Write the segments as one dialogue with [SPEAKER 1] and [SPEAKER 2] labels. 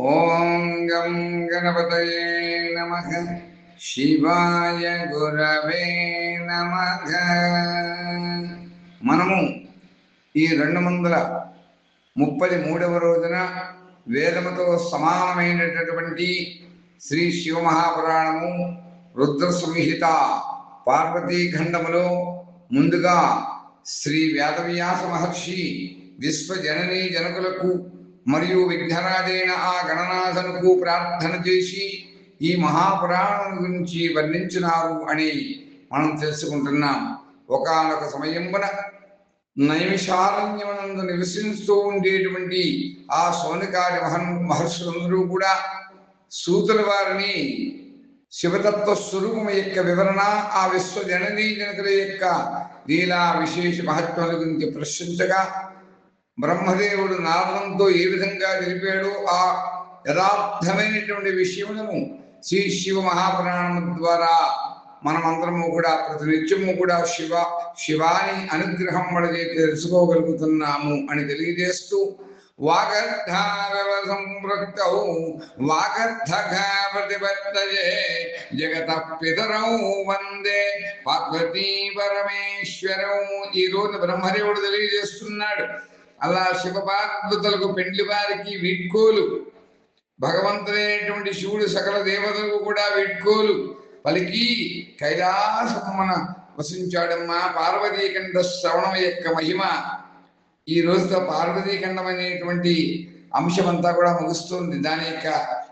[SPEAKER 1] ఓం గం గణపతయే నమ. శివాయ గురవే నమ. మనము ఈ రెండు వందల ముప్పై మూడవ రోజున వేదముతో సమానమైనటువంటి శ్రీ శివమహాపురాణము రుద్ర సంహిత పార్వతీఖండములో ముందుగా శ్రీ వేదవ్యాస మహర్షి విశ్వజననీ జనకులకు మరియు విఘ్నరాజైన ఆ గణనాథనుకు ప్రార్థన చేసి ఈ మహాపురాణం గురించి వర్ణించినారు అని మనం తెలుసుకుంటున్నాం. ఒకనొక సమయమున నైమిషారణ్యమునందు నివసిస్తూ ఉండేటువంటి ఆ సోనికారి మహన్ మహర్షులందరూ కూడా సూతుల వారిని శివతత్వ స్వరూపం యొక్క వివరణ ఆ విశ్వ జననీ జనకుల యొక్క లీలా విశేష మహత్వాల గురించి ప్రశ్నించగా బ్రహ్మదేవుడు నారదంతో ఏ విధంగా తెలిపాడో ఆ యథార్థమైనటువంటి విషయములను శ్రీ శివ మహాప్రాణం ద్వారా మనమందరము కూడా ప్రతినిత్యము కూడా శివ శివాని అనుగ్రహం వడదే తెలుసుకోగలుగుతున్నాము అని తెలియజేస్తూ వాగర్ధారవ సంపృక్తౌ వాగర్ధగా ప్రతిపత్తయే జగత పితరౌ వందే పార్వతీ పరమేశ్వరం. ఈ రోజు బ్రహ్మదేవుడు తెలియజేస్తున్నాడు. అలా శివపార్వతులకు పెండ్లి వారికి వీడ్కోలు. భగవంతుడైనటువంటి శివుడు సకల దేవతలకు కూడా వీడ్కోలు. పలికి కైలాసమున వసించాడమ్మా పార్వతీఖండ శ్రవణం యొక్క మహిమ. ఈ రోజుతో పార్వతీఖండం అనేటువంటి అంశమంతా కూడా ముగుస్తుంది. దాని యొక్క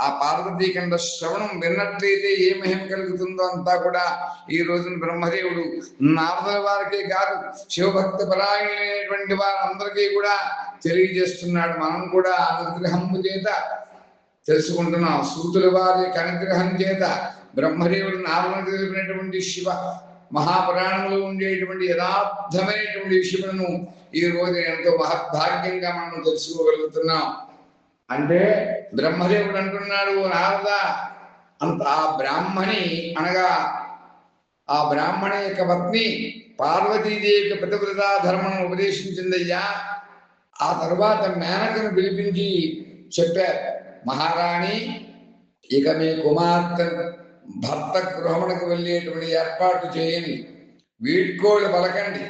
[SPEAKER 1] ఆ పార్వతీఖండ శ్రవణం విన్నట్లయితే ఏ మహిమ కలుగుతుందో అంతా కూడా ఈ రోజున బ్రహ్మదేవుడు నారదుల వారికే కాదు శివభక్త పరాయణులైనటువంటి వారందరికీ కూడా తెలియజేస్తున్నాడు. మనం కూడా అనుగ్రహము చేత తెలుసుకుంటున్నాం. సూతుల వారి అనుగ్రహం చేత బ్రహ్మదేవుడు నారదుడు తెలిపినటువంటి శివ మహాపురాణంలో ఉండేటువంటి యథార్థమైనటువంటి విషయములను ఈ రోజు ఎంతో మహద్భాగ్యంగా మనం తెలుసుకోగలుగుతున్నాం. అంటే బ్రహ్మదేవుడు అంటున్నాడు నారదా నారద అంత ఆ బ్రాహ్మణి అనగా ఆ బ్రాహ్మణ యొక్క పత్ని పార్వతీదేవికి ప్రతివ్రతా ధర్మం ఉపదేశించిందయ్యా. ఆ తరువాత మేనకను పిలిపించి చెప్పారు మహారాణి ఇక మీ కుమార్తె భర్త గృహమునకు వెళ్ళేటువంటి ఏర్పాటు చేయని వీడ్కోళ్ళు పలకండి.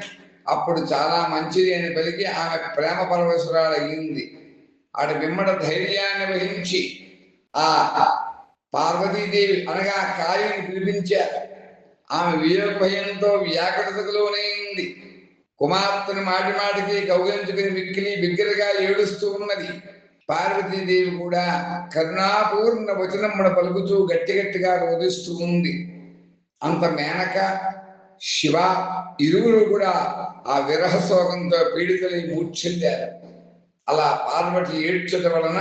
[SPEAKER 1] అప్పుడు చాలా మంచిది అని పలికి ఆమె ప్రేమ పరవశురాలు అయ్యింది ఆడ విమ్మడ ధైర్యాన్ని వహించి ఆ పార్వతీదేవి అనగా కాయని పిలిపించారు. ఆమె వియోగ భయంతో వ్యాకృతలోనైంది కుమార్తెను మాటి మాటికి కౌగలించుకుని మిక్కిలి బిగ్గరగా ఏడుస్తూ ఉన్నది. పార్వతీదేవి కూడా కరుణాపూర్ణ వచనమున పలుకుతూ గట్టి గట్టిగా రోధిస్తూ ఉంది. అంత మేనక శివ ఇరువురు కూడా ఆ విరహ శోకంతో పీడితులై మూర్ఛిల్లారు. అలా పార్వతి ఏడ్చట వలన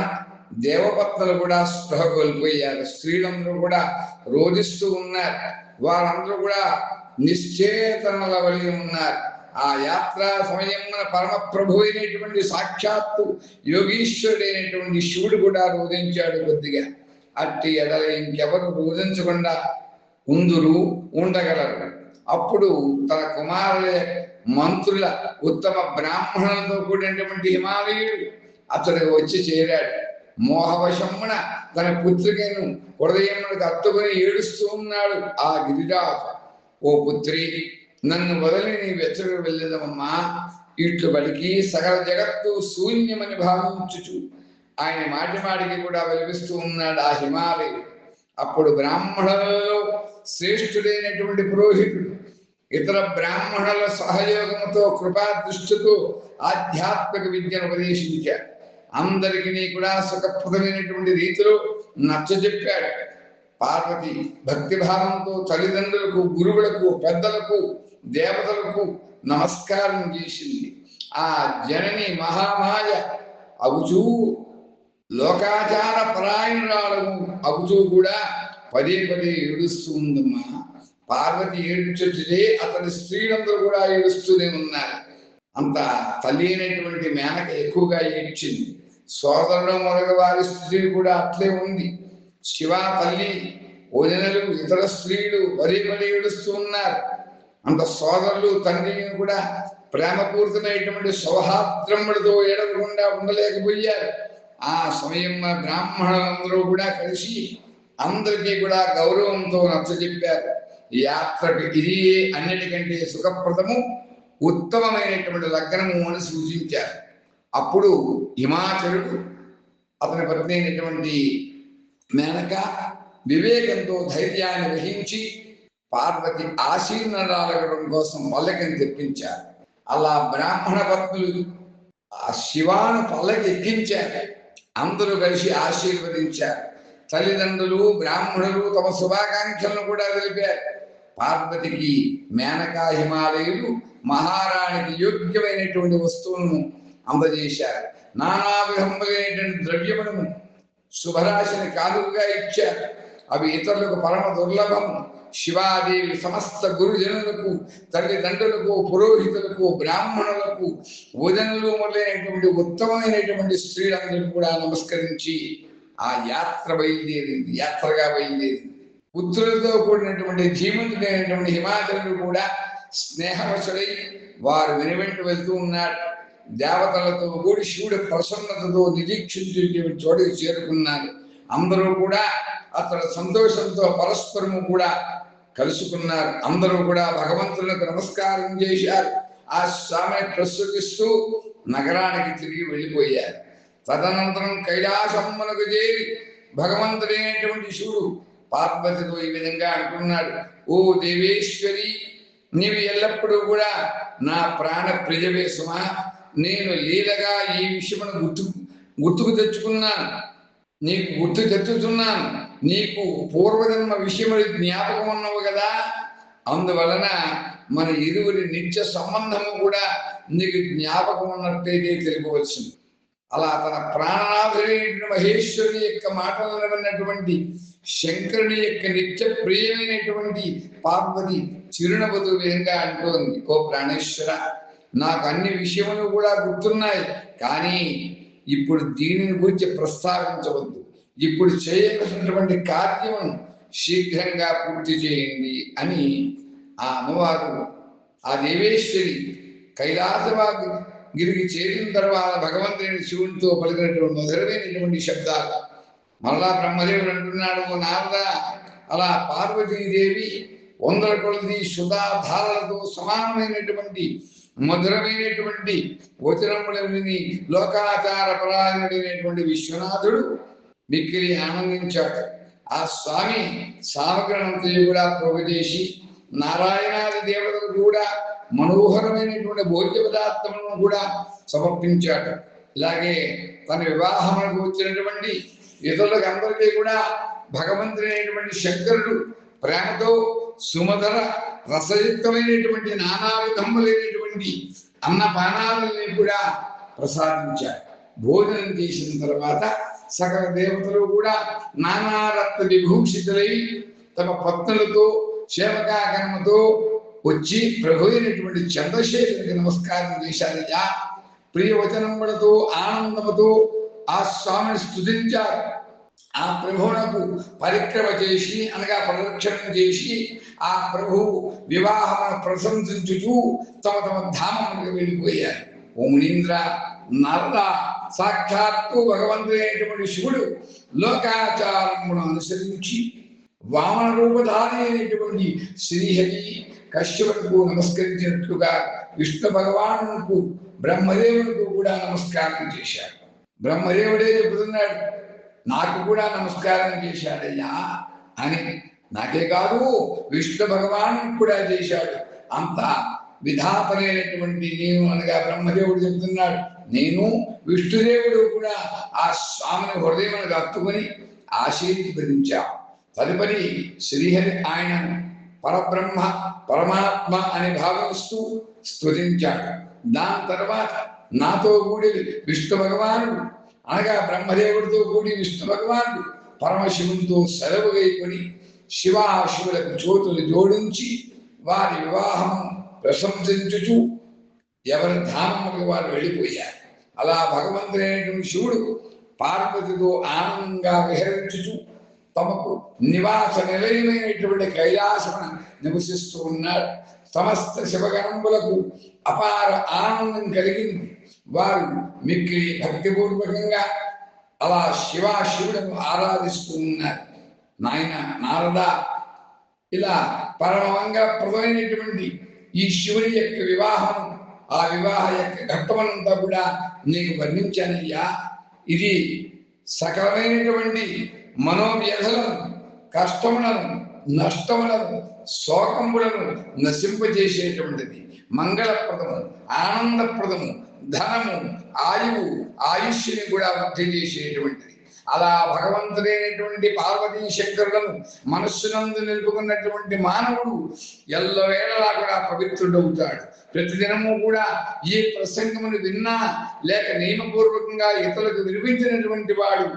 [SPEAKER 1] దేవపత్నులు కూడా స్పృహ కోల్పోయారు. స్త్రీలందరూ కూడా రోధిస్తూ ఉన్నారు. వారందరూ కూడా నిశ్చేతనల వలి ఉన్నారు. ఆ యాత్రా సమయమున పరమ ప్రభు అయినటువంటి సాక్షాత్తు యోగీశ్వరుడైనటువంటి శివుడు కూడా రోధించాడు కొద్దిగా. అట్టి ఎడల ఇంకెవరు రోధించకుండా ఉందురు ఉండగలరు. అప్పుడు తన కుమారుల మంత్రుల ఉత్తమ బ్రాహ్మణులతో కూడినటువంటి హిమాలయుడు అతడు వచ్చి చేరాడు. మోహవశమున తన పుత్రికను హృదయమునకు అత్తుకుని ఏడుస్తూ ఉన్నాడు ఆ గిరిరాజు. ఓ పుత్రి నన్ను వదిలి నీ వెచ్చకు వెళ్ళదమ్మా ఇట్లు బలికి సకల జగత్తు శూన్యమని భావించుచు. ఆయన మాటి మాటికి కూడా వెలిపిస్తూ ఉన్నాడు ఆ హిమాలయుడు. అప్పుడు బ్రాహ్మణులలో శ్రేష్ఠుడైనటువంటి పురోహితుడు ఇతర బ్రాహ్మణుల సహయోగంతో కృపా దృష్టితో ఆధ్యాత్మిక విద్యను ఉపదేశించాడు అందరికీ కూడా సుఖప్రదమైనటువంటి రీతిలో నచ్చజెప్పాడు పార్వతి భక్తిభావంతో తల్లిదండ్రులకు గురువులకు పెద్దలకు దేవతలకు నమస్కారం చేసింది. ఆ జనని మహామాయ అవుచూ లోకాచార పరాయణురాలు అవుతూ కూడా పదే పదే ఏడుస్తూ ఉందమ్మా. పార్వతి ఏడుచుటే అతని స్త్రీలందరూ కూడా ఏడుస్తూనే ఉన్నారు. అంత తల్లి అయినటువంటి మేనక ఎక్కువగా ఏడ్చింది. సోదరుడు మొదటి వారి స్త్రీ కూడా అట్లే ఉంది. శివ తల్లి వదినలు ఇతర స్త్రీలు వరి పదే ఏడుస్తూ ఉన్నారు. అంత సోదరులు తండ్రిని కూడా ప్రేమపూరితమైనటువంటి సౌహార్ద్రములతో ఏడకుండా ఉండలేకపోయారు. ఆ సమయం బ్రాహ్మణులందరూ కూడా కలిసి అందరికీ కూడా గౌరవంతో నచ్చజెప్పారు. యాత్రకు ఇది అన్నిటికంటే సుఖప్రదము ఉత్తమమైనటువంటి లగ్నము అని సూచించారు. అప్పుడు హిమాచలుడు అతని పత్ని అయినటువంటి మేనక వివేకంతో ధైర్యాన్ని వహించి పార్వతి ఆశీర్ణరాలగడం కోసం పల్లకిని తెప్పించారు. అలా బ్రాహ్మణ పత్నులు ఆ శివాను పల్లకి ఎక్కించారు. అందరూ కలిసి ఆశీర్వదించారు. తల్లిదండ్రులు బ్రాహ్మణులు తమ శుభాకాంక్షలను కూడా తెలిపారు. పార్వతికి మేనకా హిమాలయులు మహారాణికి యోగ్యమైనటువంటి వస్తువులను అందజేశారు. నానా విధములైనటువంటి ద్రవ్యములను శుభరాశిని కాదుగా ఇచ్చారు. అవి ఇతరులకు పరమ దుర్లభము శివాదేవి సమస్త గురుజనులకు తల్లిదండ్రులకు పురోహితులకు బ్రాహ్మణులకు వదనులు మొదలైనటువంటి ఉత్తమమైనటువంటి స్త్రీలందరూ కూడా నమస్కరించి ఆ యాత్ర బయలుదేరింది యాత్రగా బయలుదేరింది. పుత్రులతో కూడినటువంటి ధీమంతుడైనటువంటి హిమాచలుడు కూడా స్నేహవశుడై వారు వెనువెంట వెళ్తూ ఉన్నాడు దేవతలతో కూడి శివుడు ప్రసన్నతతో నిరీక్షించేటువంటి చోటికి చేరుకున్నారు. అందరూ కూడా అతడు సంతోషంతో పరస్పరము కూడా కలుసుకున్నారు. అందరూ కూడా భగవంతునికి నమస్కారం చేశారు. ఆ స్వామిని ప్రస్తుతిస్తూ నగరానికి తిరిగి వెళ్ళిపోయారు. తదనంతరం కైలాసమ్మనకు చేరి భగవంతుడైనటువంటి శివుడు పార్వతితో ఈ విధంగా అంటున్నాడు ఓ దేవేశ్వరి నీవు ఎల్లప్పుడూ కూడా నా ప్రాణ ప్రియవే సుమా నేను లీలగా ఈ విషయమును గుర్తు గుర్తుకు తెచ్చుకున్నాను. నీకు గుర్తు తెచ్చుతున్నాను. నీకు పూర్వజన్మ విషయములు జ్ఞాపకం ఉన్నవు కదా. అందువలన మన ఇరువురి నిత్య సంబంధము కూడా నీకు జ్ఞాపకం ఉన్నట్టయితే తెలుపవలసింది. అలా తన ప్రాణనాథుడైన మహేశ్వరుని యొక్క మాటలను విన్నటువంటి శంకరుని యొక్క నిత్య ప్రియమైనటువంటి పార్వతి చిరునవ్వుతూ వేరుగా అంటోంది ఓ ప్రాణేశ్వర నాకు అన్ని విషయములు కూడా గుర్తున్నాయి కానీ ఇప్పుడు దీనిని గురించి ప్రస్తావించవద్దు. ఇప్పుడు చేయవలసినటువంటి కార్యమును శీఘ్రంగా పూర్తి చేయండి అని ఆ అమ్మవారు ఆ దేవేశ్వరి కైలాసవాగు వీరికి చేరిన తర్వాత భగవంతుని శివునితో పలికినటువంటి మధురమైనటువంటి శబ్దాలు. మరలా బ్రహ్మదేవుడు అంటున్నాడు నారద అలా పార్వతీదేవి వందల కొలది సుధాధారలతో సమానమైనటువంటి మధురమైనటువంటి వచనములని లోకాచార పరాయణుడైనటువంటి విశ్వనాథుడు మిక్కిలి ఆనందించాడు. ఆ స్వామి సామగ్రహంతో కూడా ప్రోగు చేసి నారాయణాది దేవతలు కూడా మనోహరమైనటువంటి భోజ్య పదార్థములను కూడా సమర్పించాడు ఇలాగే తన వివాహములకు వచ్చినటువంటి ఇతరులకు అందరికీ కూడా భగవంతుడైనటువంటి శంకరుడు ప్రేమతో సుమధర రసయుక్తమైనటువంటి నానా విధములైనటువంటి అన్నపానాలని కూడా ప్రసాదించాడు భోజనం చేసిన తర్వాత సకల దేవతలు కూడా నానారత్న విభూషితులై తమ పత్నులతో సేవకాగణముతో వచ్చి ప్రభు అయినటువంటి చంద్రశేఖరికి నమస్కారం చేశారయ్యా. ప్రియవచనములతో ఆనందముతో ఆ స్వామిని స్థుతించారు ఆ ప్రభువునకు పరిక్రమ చేసి అనగా ప్రదక్షిణం చేసి ఆ ప్రభు వివాహమును ప్రశంసించుచూ తమ తమ ధామములకు వెళ్ళిపోయారు. ఓ మునీంద్ర నరద సాక్షాత్తు భగవంతుడైనటువంటి శివుడు లోకాచారమును అనుసరించి వామన రూపధారి అయినటువంటి శ్రీహరి కశ్యపుకు నమస్కరించినట్లుగా విష్ణు భగవానుకు బ్రహ్మదేవుడికి కూడా నమస్కారం చేశాడు. బ్రహ్మదేవుడే చెబుతున్నాడు నాకు కూడా నమస్కారం చేశాడయ్యా అని. నాకే కాదు విష్ణు భగవాను కూడా చేశాడు. అంత విధాతమైనటువంటి నేను అనగా బ్రహ్మదేవుడు చెబుతున్నాడు. నేను విష్ణుదేవుడు కూడా ఆ స్వామిని హృదయం హత్తుకొని ఆశీర్వదించా తదుపరి శ్రీహరి ఆయన పరబ్రహ్మ పరమాత్మ అని భావిస్తూ స్తుతించాడు. దాని తర్వాత నాతో కూడి విష్ణు భగవానుడు అనగా బ్రహ్మదేవుడితో కూడి విష్ణు భగవానుడు పరమశివునితో సెలవు వేయకొని శివాశివులకు చోటులు జోడించి వారి వివాహం ప్రశంసించుచు ఎవరి ధామములకు వారు వెళ్ళిపోయారు. అలా భగవంతుడైనటువంటి శివుడు పార్వతితో ఆనందంగా విహరించుచు తమకు నివాస నిలయమైనటువంటి కైలాసమున నివసిస్తూ ఉన్నాడు సమస్త శివగణములకు అపార ఆనందం కలిగింది. వారు మిక్కిలి భక్తిపూర్వకంగా అలా శివ శివుడను ఆరాధిస్తూ ఉన్నారు. నాయన నారద ఇలా పరమంగళప్రదమైనటువంటి ఈ శివుని యొక్క వివాహం ఆ వివాహ యొక్క ఘట్టమనంతా కూడా నీకు వర్ణించానయ్యా. ఇది సకలమైనటువంటి మనోవ్యధలను కష్టములను నష్టములను శోకములను నశింపజేసేటువంటిది మంగళప్రదము ఆనందప్రదము ధనము ఆయువు ఆయుష్యుని కూడా వృద్ధి చేసేటువంటిది. అలా భగవంతుడైనటువంటి పార్వతీ శంకరులను మనస్సునందు నిలుపుకున్నటువంటి మానవుడు ఎల్లవేళలా కూడా పవిత్రుడవుతాడు. ప్రతిదినము కూడా ఈ ప్రసంగమును విన్నా లేక నియమపూర్వకంగా ఇతరులకు వినిపించినటువంటి వాడు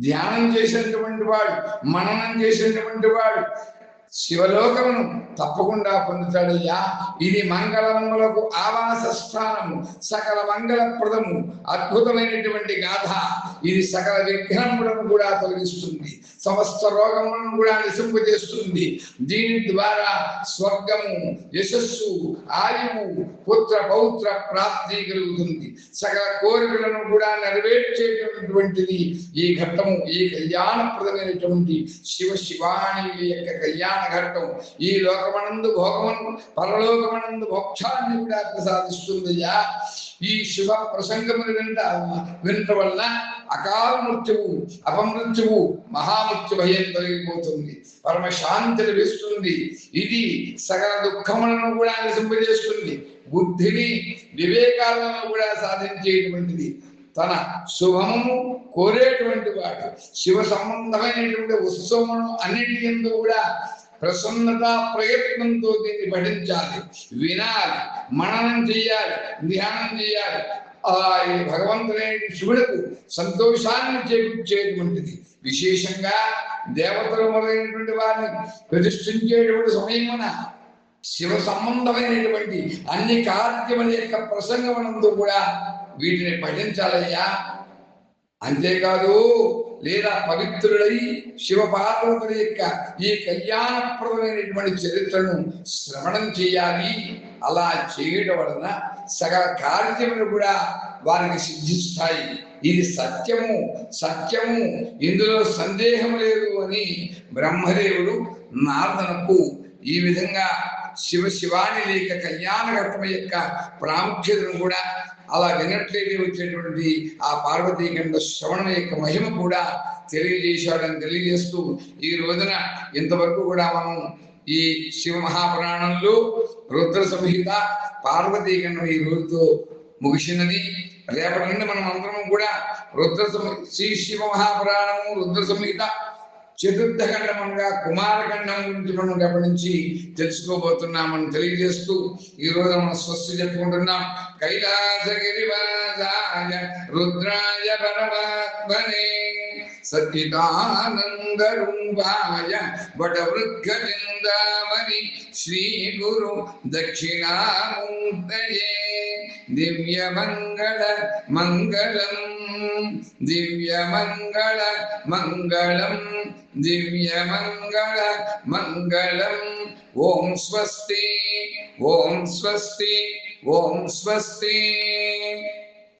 [SPEAKER 1] ధ్యానం చేసినటువంటి వాడు మననం చేసినటువంటి వాడు శివలోకమును తప్పకుండా పొందుతాడయ్యా. ఇది మంగళములకు ఆవాస స్థానము సకల మంగళప్రదము అద్భుతమైనటువంటి గాథ. ఇది సకల విఘ్నములను కూడా తొలగిస్తుంది. సమస్త రోగములను కూడా నిసింపజేస్తుంది దీని ద్వారా స్వర్గము యశస్సు ఆయువు పుత్ర పౌత్ర ప్రాప్తి కలుగుతుంది. సకల కోరికలను కూడా నెరవేర్చేటటువంటిది ఈ ఘట్టము ఈ కళ్యాణప్రదమైనటువంటి శివ శివాణి యొక్క కళ్యాణ ఘట్టం. ఈ లోకమనందు భోగమును పరలోకమనందు మోక్షాన్ని కూడా ప్రసాదిస్తుందయ్యా ఈ శివ ప్రసంగమును వింట వినటం వలన అకాల మృత్యువు అపమృత్యువు మహామృత్యు భయం తొలగిపోతుంది పరమ శాంతి లభిస్తుంది ఇది సకల దుఃఖములను కూడా నశింపజేస్తుంది బుద్ధిని వివేకాలను కూడా సాధించేటువంటిది. తన శుభము కోరేటువంటి వాడు శివ సంబంధమైనటువంటి ఉత్సవమును అన్నిటి ఎందు కూడా ప్రసన్నత ప్రయత్నంతో దీన్ని పఠించాలి వినాలి మననం చేయాలి ధ్యానం చేయాలి ఆ ఈ భగవంతుడైన శివుడుకు సంతోషాన్ని చేకూర్చేటువంటిది. విశేషంగా దేవతలు మొదలైనటువంటి వారిని ప్రతిష్ఠించేటువంటి సమయమున శివ సంబంధమైనటువంటి అన్ని కార్యముల యొక్క ప్రసంగమనంతో కూడా వీటిని పఠించాలయ్యా. అంతేకాదు లేదా పవిత్రుడై శివపార్వతుల యొక్క ఈ కళ్యాణప్రదమైనటువంటి చరిత్రను శ్రవణం చేయాలి. అలా చేయడం వలన సకల కార్యములు కూడా వారికి సిద్ధిస్తాయి. ఇది సత్యము. సత్యము. ఇందులో సందేహం లేదు అని బ్రహ్మదేవుడు నారదనకు ఈ విధంగా శివ శివాని లేక కళ్యాణ ఘట్టం యొక్క ప్రాముఖ్యతను కూడా అలా వినట్లేని వచ్చేటువంటి ఆ పార్వతీఖండ శ్రవణం యొక్క మహిమ కూడా తెలియజేశాడని తెలియజేస్తూ ఈ రోజున ఇంతవరకు కూడా మనం ఈ శివ మహాపురాణంలో రుద్ర సంహిత పార్వతీఖండం ఈ రోజుతో ముగిసినది. రేపటి నుండి మనం అందరం కూడా రుద్ర సంహి శ్రీ శివ మహాపురాణము రుద్ర సంహిత చతుర్థ ఖండముగా కుమారఖండం గురించి మనం గమనించి తెలుసుకోబోతున్నామని తెలియజేస్తూ ఈ రోజు మనం స్వస్తి చెప్పుకుంటున్నాం. కైలాసగిరివాసాయ రుద్రాయ పరమాత్మనే సచిదానంద వటవృద్ధ వటవృద్ధలిందామణి శ్రీ గురు దక్షిణామూర్తయే దివ్య మంగళ మంగళం దివ్య మంగళ మంగళం దివ్య మంగళ మంగళం ఓం స్వస్తి ఓం స్వస్తి ఓం స్వస్తి